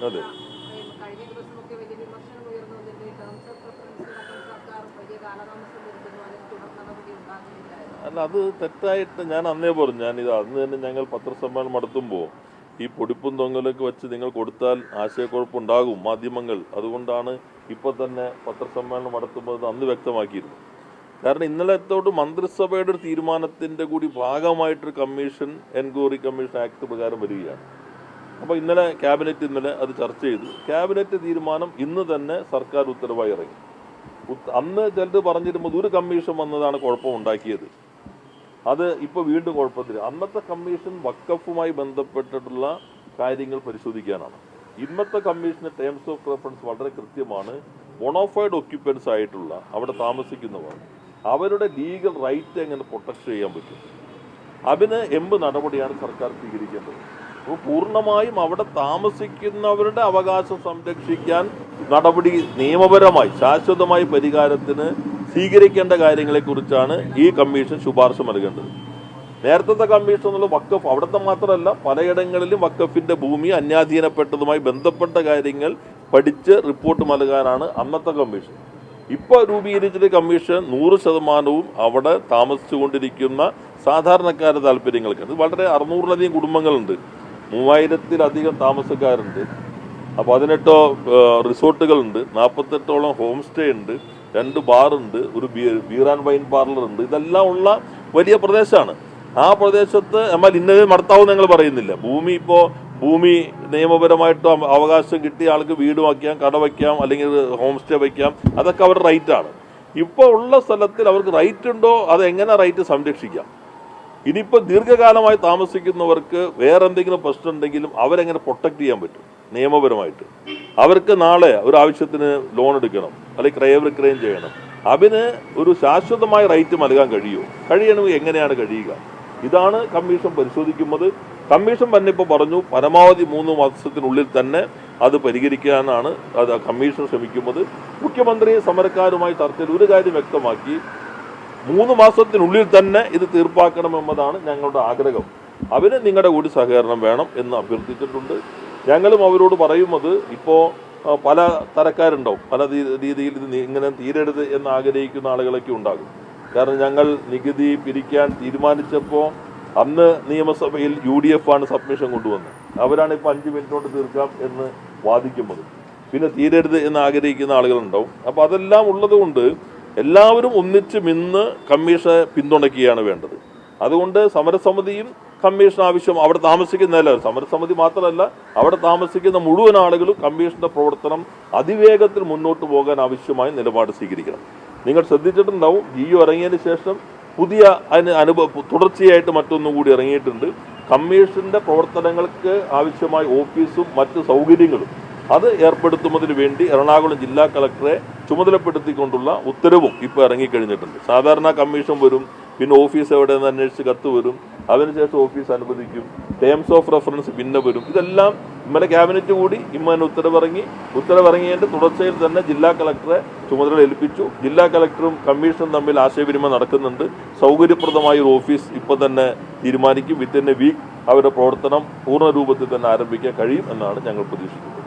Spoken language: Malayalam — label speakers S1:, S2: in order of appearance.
S1: അതെ. അല്ല അത് തെറ്റായിട്ട് ഞാൻ അന്നേ പറഞ്ഞു. ഞാൻ ഇത് അന്ന് തന്നെ ഞങ്ങൾ പത്രസമ്മേളനം നടത്തുമ്പോൾ ഈ പൊടിപ്പും തൊങ്ങലൊക്കെ വെച്ച് നിങ്ങൾ കൊടുത്താൽ ആശയക്കുഴപ്പമുണ്ടാകും മാധ്യമങ്ങൾ. അതുകൊണ്ടാണ് ഇപ്പോൾ തന്നെ പത്രസമ്മേളനം നടത്തുമ്പോൾ അത് അന്ന് വ്യക്തമാക്കിയിരുന്നു കാരണം ഇന്നലത്തോട്ട് മന്ത്രിസഭയുടെ ഒരു തീരുമാനത്തിന്റെ കൂടി ഭാഗമായിട്ടൊരു കമ്മീഷൻ എൻക്വയറി കമ്മീഷൻ ആക്ട് പ്രകാരം വരികയാണ്. അപ്പോൾ ഇന്നലെ ക്യാബിനറ്റ് ഇന്നലെ അത് ചർച്ച ചെയ്തു. ക്യാബിനറ്റ് തീരുമാനം ഇന്ന് തന്നെ സർക്കാർ ഉത്തരവായി ഇറങ്ങി. അന്ന് ചിലർ പറഞ്ഞിരുമ്പോൾ ഒരു കമ്മീഷൻ വന്നതാണ് കുഴപ്പമുണ്ടാക്കിയത് അത് ഇപ്പോൾ വീണ്ടും കുഴപ്പത്തില്ല അന്നത്തെ കമ്മീഷൻ വക്കഫുമായി ബന്ധപ്പെട്ടിട്ടുള്ള കാര്യങ്ങൾ പരിശോധിക്കാനാണ്. ഇന്നത്തെ കമ്മീഷന് ടേംസ് ഓഫ് റെഫറൻസ് വളരെ കൃത്യമാണ്. ബൊണോഫൈഡ് ഒക്യുപ്പൻസ് ആയിട്ടുള്ള അവിടെ താമസിക്കുന്നവർ അവരുടെ ലീഗൽ റൈറ്റ് എങ്ങനെ പ്രൊട്ടക്ട് ചെയ്യാൻ പറ്റും? അതിന് എന്ത് നടപടിയാണ് സർക്കാർ സ്വീകരിക്കേണ്ടത്. പൂർണമായും അവിടെ താമസിക്കുന്നവരുടെ അവകാശം സംരക്ഷിക്കാൻ നടപടി നിയമപരമായി ശാശ്വതമായ പരിഹാരത്തിന് സ്വീകരിക്കേണ്ട കാര്യങ്ങളെക്കുറിച്ചാണ് ഈ കമ്മീഷൻ ശുപാർശ നൽകേണ്ടത്. നേരത്തെ കമ്മീഷൻ എന്നുള്ള വക്കഫ് അവിടുത്തെ മാത്രമല്ല പലയിടങ്ങളിലും വക്കഫിന്റെ ഭൂമി അന്യാധീനപ്പെട്ടതുമായി ബന്ധപ്പെട്ട കാര്യങ്ങൾ പഠിച്ച് റിപ്പോർട്ട് നൽകാനാണ് അന്നത്തെ കമ്മീഷൻ. ഇപ്പോൾ രൂപീകരിച്ചത് കമ്മീഷൻ നൂറ് ശതമാനവും അവിടെ താമസിച്ചുകൊണ്ടിരിക്കുന്ന സാധാരണക്കാരുടെ താല്പര്യങ്ങൾക്ക് വളരെ അറുന്നൂറിലധികം കുടുംബങ്ങളുണ്ട്. മൂവായിരത്തിലധികം താമസക്കാരുണ്ട്. അപ്പോൾ പതിനെട്ടോ റിസോർട്ടുകളുണ്ട്. നാൽപ്പത്തെട്ടോളം ഹോം സ്റ്റേ ഉണ്ട്. രണ്ട് ബാറുണ്ട്. ഒരു ബീർ ആൻഡ് വൈൻ പാർലർ ഉണ്ട്. ഇതെല്ലാം ഉള്ള വലിയ പ്രദേശമാണ്. ആ പ്രദേശത്ത് നമ്മൾ ഇന്നത് നടത്താവും ഞങ്ങൾ പറയുന്നില്ല. ഭൂമി ഇപ്പോൾ ഭൂമി നിയമപരമായിട്ട് അവകാശം കിട്ടിയ ആൾക്ക് വീട് വയ്ക്കാം കട വയ്ക്കാം അല്ലെങ്കിൽ ഹോം സ്റ്റേ വയ്ക്കാം. അതൊക്കെ അവരുടെ റൈറ്റാണ്. ഇപ്പോൾ ഉള്ള സ്ഥലത്തിൽ അവർക്ക് റൈറ്റ് ഉണ്ടോ അത് എങ്ങനെ റൈറ്റ് സംരക്ഷിക്കാം? ഇനിയിപ്പോൾ ദീർഘകാലമായി താമസിക്കുന്നവർക്ക് വേറെ എന്തെങ്കിലും പ്രശ്നം ഉണ്ടെങ്കിലും അവരെങ്ങനെ പ്രൊട്ടക്ട് ചെയ്യാൻ പറ്റും? നിയമപരമായിട്ട്. അവർക്ക് നാളെ ഒരു ആവശ്യത്തിന് ലോൺ എടുക്കണം അല്ലെങ്കിൽ ക്രയവിക്രയം ചെയ്യണം. അതിന് ഒരു ശാശ്വതമായ റൈറ്റ് നൽകാൻ കഴിയുമോ? കഴിയണമെങ്കിൽ എങ്ങനെയാണ് കഴിയുക? ഇതാണ് കമ്മീഷൻ പരിശോധിക്കുന്നത്. കമ്മീഷൻ തന്നെ ഇപ്പോൾ പറഞ്ഞു പരമാവധി മൂന്ന് മാസത്തിനുള്ളിൽ തന്നെ അത് പരിഹരിക്കാനാണ് അത് കമ്മീഷൻ ശ്രമിക്കുന്നത്. മുഖ്യമന്ത്രി സമരക്കാരുമായി ചർച്ചയിൽ ഒരു കാര്യം വ്യക്തമാക്കി മൂന്ന് മാസത്തിനുള്ളിൽ തന്നെ ഇത് തീർപ്പാക്കണമെന്നതാണ് ഞങ്ങളുടെ ആഗ്രഹം. അവന് നിങ്ങളുടെ കൂടി സഹകരണം വേണം എന്ന് അഭ്യർത്ഥിച്ചിട്ടുണ്ട്. ഞങ്ങളും അവരോട് പറയുന്നത് ഇപ്പോൾ പല തരക്കാരുണ്ടാവും. പല രീതിയിൽ ഇത് ഇങ്ങനെ തീരരുത് എന്ന് ആഗ്രഹിക്കുന്ന ആളുകളൊക്കെ ഉണ്ടാകും. കാരണം ഞങ്ങൾ നികുതി പിരിക്കാൻ തീരുമാനിച്ചപ്പോൾ അന്ന് നിയമസഭയിൽ യു ഡി എഫ് ആണ് സബ്മിഷൻ കൊണ്ടുവന്നത്. അവരാണ് ഇപ്പോൾ അഞ്ച് മിനിറ്റ് കൊണ്ട് തീർക്കാം എന്ന് വാദിക്കുന്നത്. പിന്നെ തീരരുത് എന്ന് ആഗ്രഹിക്കുന്ന ആളുകളുണ്ടാവും. അപ്പോൾ അതെല്ലാം ഉള്ളതുകൊണ്ട് എല്ലാവരും ഒന്നിച്ച് നിന്ന് കമ്മീഷനെ പിന്തുണയ്ക്കുകയാണ് വേണ്ടത്. അതുകൊണ്ട് സമരസമിതിയും കമ്മീഷൻ ആവശ്യം അവിടെ താമസിക്കുന്നതല്ല സമരസമിതി മാത്രമല്ല അവിടെ താമസിക്കുന്ന മുഴുവൻ ആളുകളും കമ്മീഷന്റെ പ്രവർത്തനം അതിവേഗത്തിൽ മുന്നോട്ട് പോകാൻ ആവശ്യമായ നിലപാട് സ്വീകരിക്കണം. നിങ്ങൾ ശ്രദ്ധിച്ചിട്ടുണ്ടാവും ജിയോ ഇറങ്ങിയതിന് ശേഷം പുതിയ അതിന് അനുഭവ തുടർച്ചയായിട്ട് മറ്റൊന്നും കൂടി ഇറങ്ങിയിട്ടുണ്ട്. കമ്മീഷന്റെ പ്രവർത്തനങ്ങൾക്ക് ആവശ്യമായ ഓഫീസും മറ്റ് സൗകര്യങ്ങളും അത് ഏർപ്പെടുത്തുന്നതിന് വേണ്ടി എറണാകുളം ജില്ലാ കളക്ടറെ ചുമതലപ്പെടുത്തിക്കൊണ്ടുള്ള ഉത്തരവും ഇപ്പോൾ ഇറങ്ങിക്കഴിഞ്ഞിട്ടുണ്ട്. സാധാരണ കമ്മീഷൻ വരും പിന്നെ ഓഫീസ് എവിടെ നിന്ന് അന്വേഷിച്ച് കത്ത് വരും അതിനുശേഷം ഓഫീസ് അനുവദിക്കും ടേംസ് ഓഫ് റെഫറൻസ് പിന്നെ വരും. ഇതെല്ലാം ഇമ്മലെ ക്യാബിനറ്റ് കൂടി ഇമ്മനെ ഉത്തരവിറങ്ങി ഉത്തരവിറങ്ങിയതിന്റെ തുടർച്ചയിൽ തന്നെ ജില്ലാ കളക്ടറെ ചുമതല ഏൽപ്പിച്ചു. ജില്ലാ കളക്ടറും കമ്മീഷനും തമ്മിൽ ആശയവിനിമയം നടക്കുന്നുണ്ട്. സൗകര്യപ്രദമായ ഒരു ഓഫീസ് ഇപ്പോൾ തന്നെ തീരുമാനിക്കും. വിത്തിൻ എ വീക്ക് അവരുടെ പ്രവർത്തനം പൂർണ രൂപത്തിൽ തന്നെ ആരംഭിക്കാൻ കഴിയും എന്നാണ് ഞങ്ങൾ പ്രതീക്ഷിക്കുന്നത്.